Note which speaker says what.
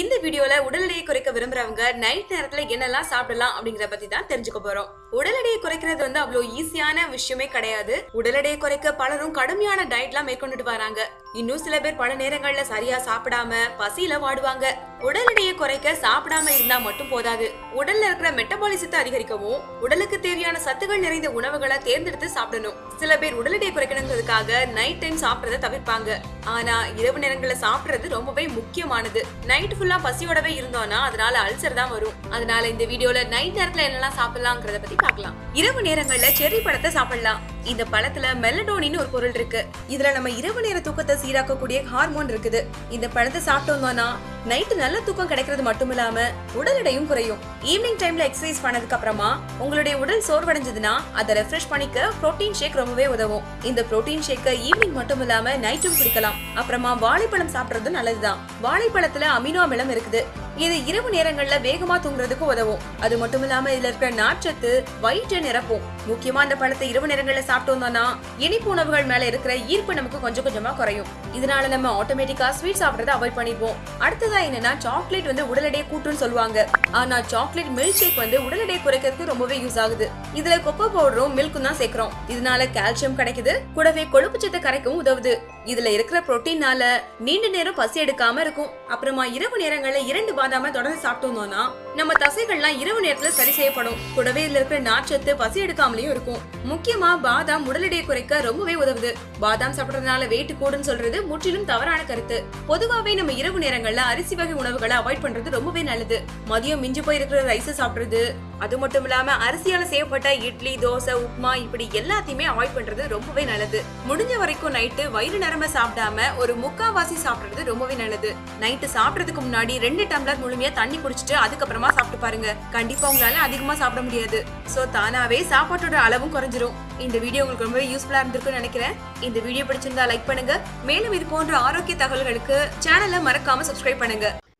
Speaker 1: இந்த வீடியோல உடல் எடையை குறைக்க விரும்புறவங்க நைட் நேரத்துல என்னெல்லாம் சாப்பிடலாம் அப்படிங்கிற பத்தி தான் தெரிஞ்சுக்க போறோம். உடல் எடையை குறைக்கிறது வந்து அவ்வளவு ஈஸியான விஷயமே கிடையாது. உடல் எடையை குறைக்க பலரும் கடுமையான டயட்லாம் மேற்கொண்டுட்டு வராங்க. இன்னும் சில பேர் பல நேரங்கள்ல சரியா சாப்பிடாம பசியில வாடுவாங்க. உடல் எடையை குறைக்க சாப்பிடாம இருந்தா மட்டும் போதாது. உடல்ல இருக்கிற மெட்டபாலிசத்தை அதிகரிக்கவும் உடலுக்கு தேவையான சத்துக்கள் நிறைந்த உணவுகளை தேர்ந்தெடுத்து சாப்பிடணும். சில பேர் உடல் எடையை குறைக்கணுங்கிறதுக்காக நைட் டைம் சாப்பிடறத தவிர்ப்பாங்க. ஆனா இரவு நேரங்கள்ல சாப்பிடுறது ரொம்பவே முக்கியமானது. நைட் ஃபுல்லா பசியோடவே இருந்தோம்னா அதனால அல்சர் தான் வரும். அதனால இந்த வீடியோல நைட் நேரத்துல என்னெல்லாம் சாப்பிடலாம்ங்கிறத பத்தி பார்க்கலாம். இரவு நேரங்கள்ல செர்ரி பழத்தை சாப்பிடலாம். இந்த பழத்துல மெலடோனின்னு ஒரு பொருள் இருக்கு. இதுல நம்ம இரவு நேர தூக்கத்தை சீராக்கக்கூடிய ஹார்மோன் இருக்குது. இந்த பழத்தை சாப்பிட்டோம்னா நைட்டு நல்ல தூக்கம் கிடைக்கிறது மட்டும் இல்லாம உடல் எடையும் குறையும். ஈவினிங் டைம்ல எக்ஸசைஸ் பண்ணதுக்கு அப்புறமா உங்களுடைய உடல் சோர்வடைஞ்சதுன்னா அதை ரெஃப்ரெஷ் பண்ணிக்க புரோட்டீன் ஷேக் ரொம்பவே உதவும். இந்த புரோட்டீன் ஷேக்கை ஈவினிங் மட்டும் இல்லாம நைட்டும் குடிக்கலாம். அப்புறமா வாழைப்பழம் சாப்பிடுறது நல்லதுதான். வாழைப்பழத்துல அமினோ அமிலம் இருக்குது. இது இரவு நேரங்கள்ல வேகமா தூங்குறதுக்கு உதவும். அது மட்டும் இல்லாம இதுல இருக்கிற நார்ச்சத்து வயிற்றை நிரப்பும். முக்கியமா அந்த பழத்தை இரவு நேரங்கள்ல சாப்பிட்டோம்னா இனிப்பு உணவுகள் மேல இருக்கிற ஈர்ப்பு நமக்கு கொஞ்சம் கொஞ்சமா குறையும். இதனால நம்ம ஆட்டோமேட்டிக்கா ஸ்வீட் சாப்பிடறத அவாய்ட் பண்ணிடுவோம் அடுத்ததா என்னன்னா சாக்லேட் வந்து உடல் எடையை கூட்டுன்னு சொல்லுவாங்க. ஆனா சாக்லேட் மில்க் ஷேக் வந்து உடல் எடையை குறைக்கிறதுக்கு ரொம்பவே யூஸ் ஆகுது. இதுல கொக்கோ பவுடரும் மில்க்கும் தான் சேர்க்கிறோம். இதனால கால்சியம் கிடைக்குது. கூடவே கொழுப்பு சத்தை கரைக்கவும் உதவுது. இதுல இருக்கிற புரோட்டீனால நீண்ட நேரம் பசி எடுக்காம இருக்கும். அப்புறமா இரவு நேரங்கள்ல இரண்டு பாதாம தொடர்ந்து சாப்பிட்டோம்னா நம்ம தசைகள்லாம் இரவு நேரத்துல சரி செய்யப்படும். கூடவே இதுல இருக்கிற நார்ச்சத்து பசி எடுக்காமலேயும் இருக்கும். முக்கியமா பாதாம் உடல் எடையை குறைக்க ரொம்பவே உதவுது. பாதாம் சாப்பிடுறதுனால வெயிட் கூடுன்னு சொல்றது முற்றிலும் தவறான கருத்து. பொதுவாவே நம்ம இரவு நேரங்கள்ல அரிசி வகை உணவுகளை அவாய்ட் பண்றது ரொம்பவே நல்லது. மதியம் மிஞ்சி போய் இருக்கிற ரைஸ் சாப்பிடுறது அது மட்டும் இல்லாம அரிசியால செய்யப்பட்ட இட்லி தோசை உப்புமா இப்படி எல்லாத்தையுமே அவாய்ட் பண்றது ரொம்பவே நல்லது. முடிஞ்ச வரைக்கும் நைட்டு வயிறு நிரம்ப சாப்பிடாம ஒரு முக்காவாசி சாப்பிடுறது ரொம்பவே நல்லது. நைட்டு சாப்பிடறதுக்கு முன்னாடி ரெண்டு டம்ளர் முழுமையா தண்ணி குடிச்சிட்டு அதுக்கப்புறமா சாப்பிட்டு பாருங்க. கண்டிப்பா உங்களால அதிகமா சாப்பிட முடியாது. சோ தானாவே சாப்பாட்டோட அளவும் குறைஞ்சிரும். இந்த வீடியோ உங்களுக்கு ரொம்பவே யூஸ்ஃபுல்லா இருந்திருக்கும்னு நினைக்கிறேன். இந்த வீடியோ பிடிச்சிருந்தா லைக் பண்ணுங்க. மேலும் இது போன்ற ஆரோக்கிய தகவல்களுக்கு சேனலை மறக்காம சப்ஸ்கிரைப் பண்ணுங்க.